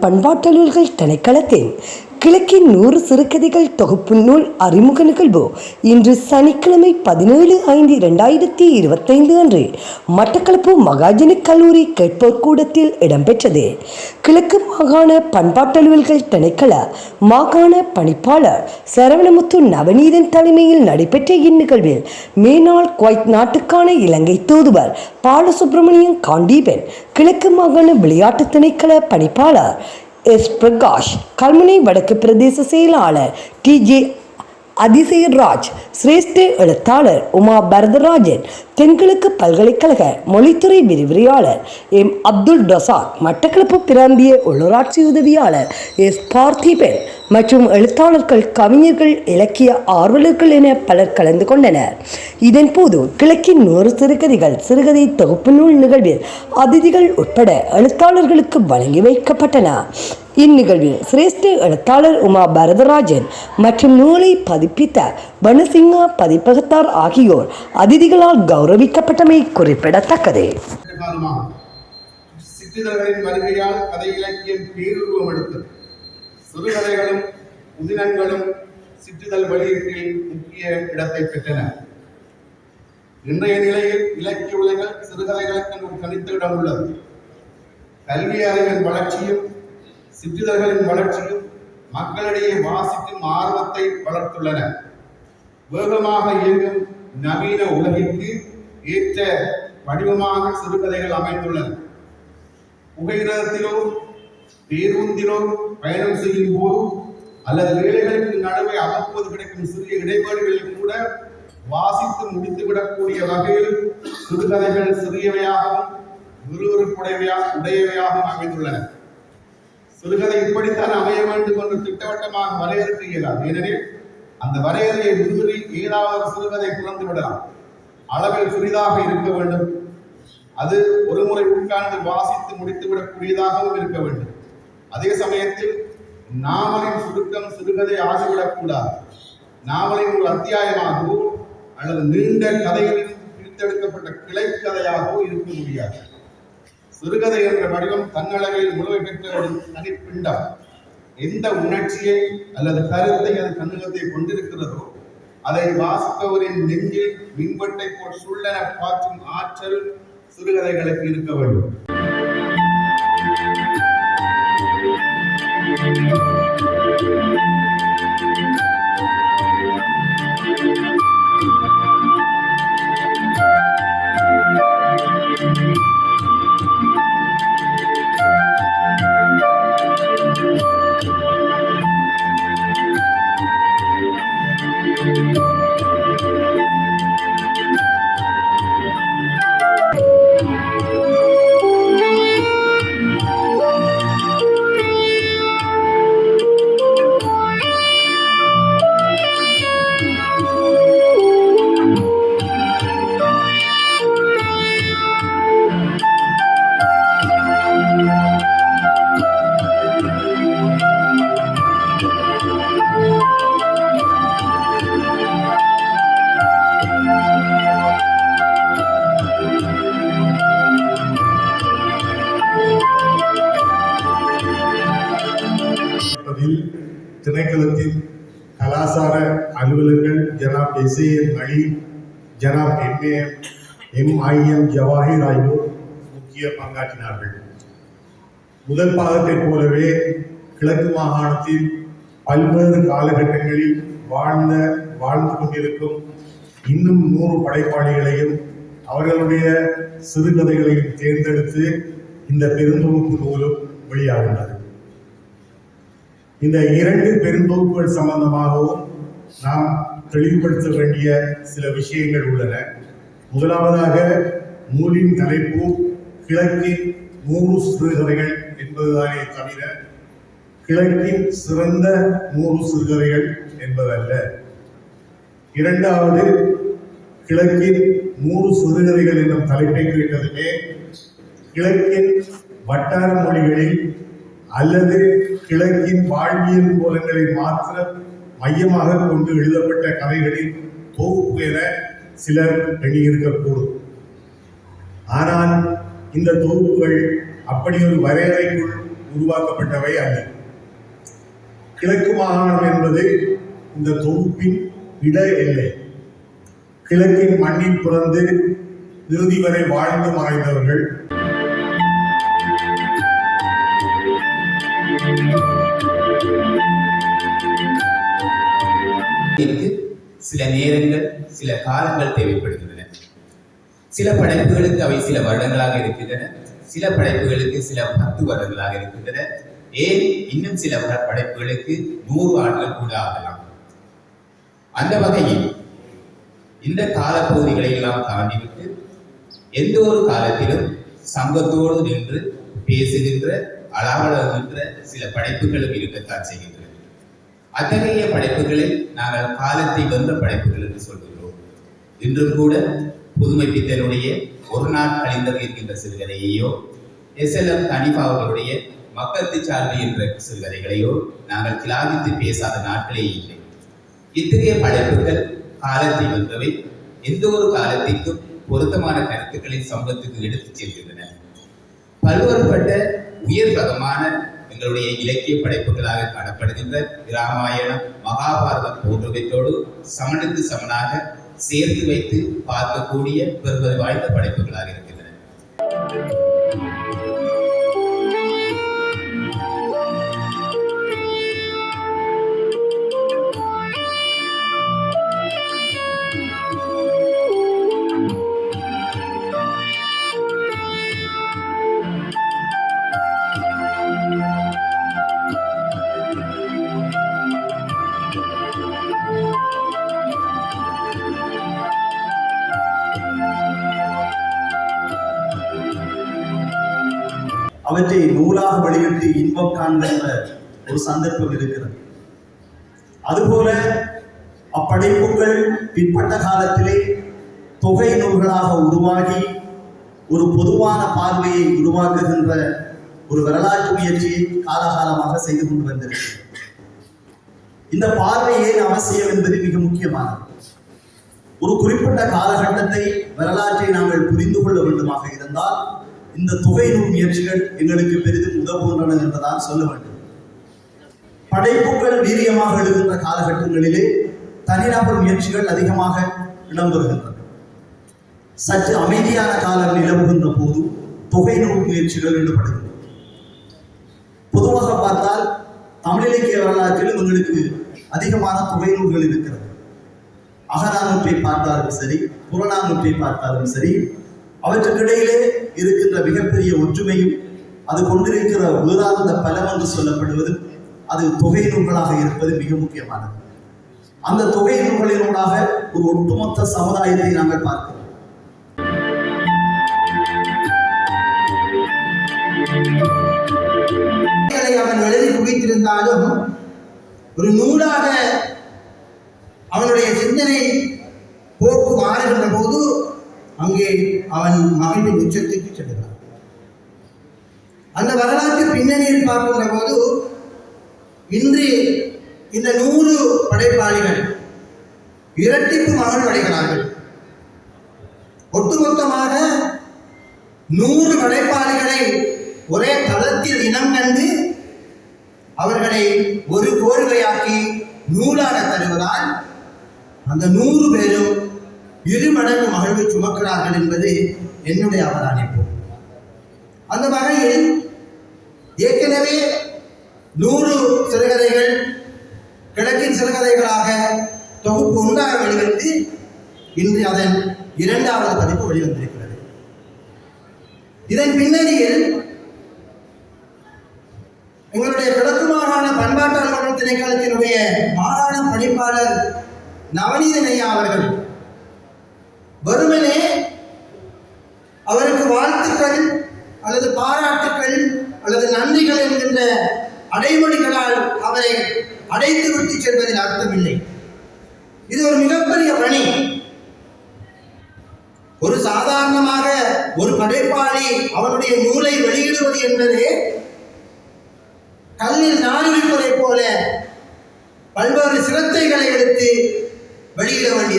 பண்பாட்டலுவல்கள் திணைக்களத்தின் கிழக்கின் நூறு சிறுகதைகள் தொகுப்பு நூல் அறிமுக நிகழ்வு இன்று சனிக்கிழமை பதினேழு ஐந்து இரண்டாயிரத்தி இருபத்தைந்து அன்று மட்டக்களப்பு மகாஜன கல்லூரி கேட்போர் கூடத்தில் இடம்பெற்றது. கிழக்கு மாகாண பண்பாட்டலுவல்கள் திணைக்கள மாகாண பணிப்பாளர் சரவணமுத்து நவநீதன் தலைமையில் நடைபெற்ற இந்நிகழ்வில் மேனாள் குவைத் நாட்டுக்கான இலங்கை தூதுவர் பாலசுப்ரமணியம் காண்டீபன் கிழக்கு மாகாண விளையாட்டு திணைக்கள பணிப்பாளர் எஸ் பிரகாஷ். கல்முனை வடக்கு பிரதேச செயலாளர் டி அதிசயராஜ் சிரேஷ்ட எழுத்தாளர் உமா பரதராஜன் தென்கிழக்கு பல்கலைக்கழக மொழித்துறை விரிவுரையாளர் எம். அப்துல் டொசாக் மட்டக்களப்பு பிராந்திய உள்ளூராட்சி உதவியாளர் எஸ். பார்த்திபன் மற்றும் எழுத்தாளர்கள் கவிஞர்கள் இலக்கிய ஆர்வலர்கள் என பலர் கலந்து கொண்டனர். இதன்போது கிழக்கின் நூறு சிறுகதைகள் சிறுகதை தொகுப்பு நூல் நிகழ்வில் அதிதிகள் உட்பட எழுத்தாளர்களுக்கு வழங்கி வைக்கப்பட்டன. இந்நிகழ்வில் சிரேஷ்ட எழுத்தாளர் உமா பரதராஜன் மற்றும் நூலை பதிப்பித்த வனசிங்கா பதிப்பகத்தார் ஆகியோர் அதிதிகளால் கௌரவிக்கப்பட்டமை குறிப்பிடத்தக்கது. சிற்றிதழ்களின் வருகையால் கதை இலக்கியம் பேருருவம் எடுத்தது. சிறுகதைகளும் புதினங்களும் சிற்றிதழ் வெளியீட்டில் முக்கிய இடத்தை பெற்றன. இன்றைய நிலையில் இலக்கிய உலகில் சிறுகதைகளுக்கு ஒரு தனித்த இடம் உள்ளது. கல்வி அறிவின் வளர்ச்சியும் சிற்றிதழ்களின் வளர்ச்சியும் மக்களிடையே வாசிக்கும் ஆர்வத்தை வளர்த்துள்ளன. வேகமாக இயங்கும் நவீன உலகிற்கு ஏற்ற வடிவமாக சிறுகதைகள் அமைந்துள்ளன. புகையிரத்திலோ பேருந்திலோ பயணம் செய்யும் போது அல்லது வேலைகளுக்கு நடுவே அவ்வப்போது கிடைக்கும் சிறிய இடைவேளைகளில் கூட வாசித்து முடித்துவிடக்கூடிய வகையில் சிறுகதைகள் சிறியவையாகவும் விறுவிறுப்புடையவையாக உடையவையாகவும் அமைந்துள்ளன. சிறுகதை இப்படித்தான் அமைய வேண்டும் என்று திட்டவட்டமாக வரையறுக்க இயலாது ஏனெனில் அந்த வரையறையை மீறி ஏதாவது சிறுகதை புறந்து விடலாம். அளவில் சிறிதாக இருக்க வேண்டும். அது ஒரு முறை உட்கார்ந்து வாசித்து முடித்துவிடக்கூடியதாகவும் இருக்க வேண்டும். அதே சமயத்தில் நாவலின் சுருக்கம் சிறுகதை ஆகிவிடக்கூடாது நாவலின் ஒரு அத்தியாயமாகவோ அல்லது நீண்ட கதைகளில் பிரித்தெடுக்கப்பட்ட கிளைக்கதையாகவோ இருக்க முடியாது. சிறுகதை என்ற வடிவம் தன்னளவில் முழுமை பெற்ற ஒரு தனிப்பிண்டம் எந்த உணர்ச்சியை அல்லது கருத்தை அது தன்னகத்தை கொண்டிருக்கிறதோ அதை வாசிப்பவரின் நெஞ்சில் மின்வெட்டை போல் சுள்ளென பாற்றும் ஆற்றல் சிறுகதைகளுக்கு இருக்க வேண்டும். ஜனாப் அலி ஜனாப் எம்ஏ எம்ஐஎம் ஜவாஹிர் ஆகியோர் முக்கிய பங்காற்றினார்கள். முதல் பாகத்தைப் போலவே கிழக்கு மாகாணத்தில் பல்வேறு காலகட்டங்களில் வாழ்ந்த வாழ்ந்து கொண்டிருக்கும் இன்னும் நூறு படைப்பாளிகளையும் அவர்களுடைய சிறுகதைகளையும் தேர்ந்தெடுத்து இந்த பெருந்தொகுப்பு நூலும் வெளியாகின்றது. இந்த இரண்டு பெருந்தொகுப்புகள் சம்பந்தமாகவும் நாம் தெளிவுபடுத்த வேண்டிய சில விஷயங்கள் உள்ளன. முதலாவதாக நூலின் தலைப்பு கிழக்கின் நூறு சிறுகதைகள் என்பதுதானே தவிர கிழக்கின் சிறந்த நூறு சிறுகதைகள் என்பதல்ல. இரண்டாவது கிழக்கின் நூறு சிறுகதைகள் என்னும் தலைப்பை கேட்டதுமே கிழக்கின் வட்டார மொழிகளில் அல்லது கிழக்கின் வாழ்வியல் கோலங்களை மாத்திரம் மையமாக கொண்டு எழுதப்பட்ட கதைகளின் தொகுப்பு என சிலர் எண்ணியிருக்கக்கூடும். ஆனால் இந்த தொகுப்புகள் அப்படி ஒரு வரையறைக்குள் உருவாக்கப்பட்டவை அல்ல. கிழக்கு மாகாணம் என்பது இந்த தொகுப்பின் இட எல்லை. கிழக்கின் மண்ணில் பிறந்து இறுதி வரை வாழ்ந்து மறைந்தவர்கள் இருக்கு. சில நேரங்கள் சில காலங்கள் தேவைப்படுகின்றன. சில படைப்புகளுக்கு அவை சில வருடங்களாக இருக்கின்றன. சில படைப்புகளுக்கு சில பத்து வருடங்களாக இருக்கின்றன. ஏன்? இன்னும் சில படைப்புகளுக்கு நூறு ஆண்டுகள் கூட ஆகலாம். அந்த வகையில் இந்த காலப்பகுதிகளை எல்லாம் தாண்டிவிட்டு எந்த ஒரு காலத்திலும் சங்கத்தோடு நின்று பேசுகின்ற அளவழகின்ற சில படைப்புகளும் இருக்கத்தான் செய்கின்றன. அத்தகைய படைப்புகளை நாங்கள் காலத்தை வந்த படைப்புகள் என்று சொல்கிறோம் இன்றும் கூட புதுமை பித்தனுடைய ஒரு நாள் கழிந்தது என்கின்ற சிறுகதையையோ எஸ் எல் எம் அவர்களுடைய மக்கத்து சார்பு என்ற சிறுகதைகளையோ நாங்கள் கிளாதித்து பேசாத நாட்களே இல்லை. இத்தகைய படைப்புகள் காலத்தை வந்தவை எந்த ஒரு காலத்திற்கும் பொருத்தமான கருத்துக்களை சமூகத்துக்கு எடுத்துச் செல்கின்றன. பல்வேறுபட்ட உயர் ரகமான எங்களுடைய இலக்கிய படைப்புகளாக காணப்படுகின்ற ராமாயணம் மகாபாரதம் போன்றவற்றோடு சமனுக்கு சமனாக சேர்த்து வைத்து பார்க்கக்கூடிய பெருமதி வாய்ந்த படைப்புகளாக இருக்கின்றன. அவற்றை நூலாக வெளியிட்டு இன்பம் காண்கின்ற ஒரு சந்தர்ப்பம் இருக்கிறது. அதுபோல அப்படைப்புகள் பிற்பட்ட காலத்திலே தொகை நூல்களாக உருவாகி ஒரு பொதுவான பார்வையை உருவாக்குகின்ற ஒரு வரலாற்று முயற்சியை காலகாலமாக செய்து கொண்டு வந்திருக்கிறது. இந்த பார்வை ஏன் அவசியம் என்பது மிக முக்கியமானது. ஒரு குறிப்பிட்ட காலகட்டத்தை வரலாற்றை நாங்கள் புரிந்து கொள்ள வேண்டுமாக இருந்தால் இந்த தொகை நூல் முயற்சிகள் எங்களுக்கு பெரிதும் உதவுகின்றன என்றுதான் சொல்ல வேண்டும். படைப்புகள் வீரியமாக எழுகின்ற காலகட்டங்களிலே தனிநபர் முயற்சிகள் அதிகமாக இடம்பெறுகின்றன. சற்று அமைதியான காலம் நிலவுகின்ற போது தொகை நூல் முயற்சிகள் ஈடுபடுகின்றன. பொதுவாக பார்த்தால் தமிழ் இலக்கிய எங்களுக்கு அதிகமான தொகை நூல்கள் இருக்கிறது. அகநானூற்றை பார்த்தாலும் சரி புறநானூற்றை பார்த்தாலும் சரி அவற்றுக்கிடையிலே இருக்கின்ற மிகப்பெரிய ஒற்றுமையும் அது கொண்டிருக்கிற வேதாந்த பலம் என்று சொல்லப்படுவது அது தொகை நூல்களாக இருப்பது மிக முக்கியமானது. அந்த தொகை நூல்களினூடாக ஒரு ஒட்டுமொத்த சமுதாயத்தை நாங்கள் பார்க்கிறோம். அவன் எழுதி குவித்திருந்தாலும் ஒரு நூலாக அவனுடைய சிந்தனை போக்கு மாறுகின்ற போது அங்கே அவன் மகிழ்வின் உச்சத்திற்கு செல்கிறான் அந்த வரலாற்று பின்னணியில் பார்க்கின்ற போது இன்று இந்த நூறு படைப்பாளிகள் இரட்டிப்பு மகள் அடைகிறார்கள் ஒட்டுமொத்தமாக நூறு படைப்பாளிகளை ஒரே தளத்தில் இனம் கண்டு அவர்களை ஒரு கோர்வையாக்கி நூலாக தருவதால் அந்த நூறு பேரும் இரு மடங்கு மகிழ்வு சுமக்கிறார்கள் என்பது என்னுடைய அவதானிப்பு. அந்த வகையில் ஏற்கனவே நூறு சிறுகதைகள் கிழக்கின் சிறுகதைகளாக தொகுப்பு ஒன்றாக வெளிவந்து இன்று அதன் இரண்டாவது பதிப்பு வெளிவந்திருக்கிறது. இதன் பின்னணியில் எங்களுடைய கிழக்கு மாகாண பண்பாட்டு அலுவலர் திணைக்களத்தினுடைய மாகாண பணிப்பாளர் நவநீதனையா அவர்கள் வாழ்த்துக்கள் அல்லது பாராட்டுக்கள் அல்லது நன்றிகள் என்கின்ற அடைமொழிகளால் அவரை அடைத்து விட்டு செல்வதில் அர்த்தமில்லை. இது ஒரு மிகப்பெரிய பணி. ஒரு சாதாரணமாக ஒரு படைப்பாளி அவனுடைய நூலை வெளியிடுவது என்பது கல்லில் நாரிப்பதைப் போல பல்வேறு சிரத்தைகளை எடுத்து வெளியிட வேண்டிய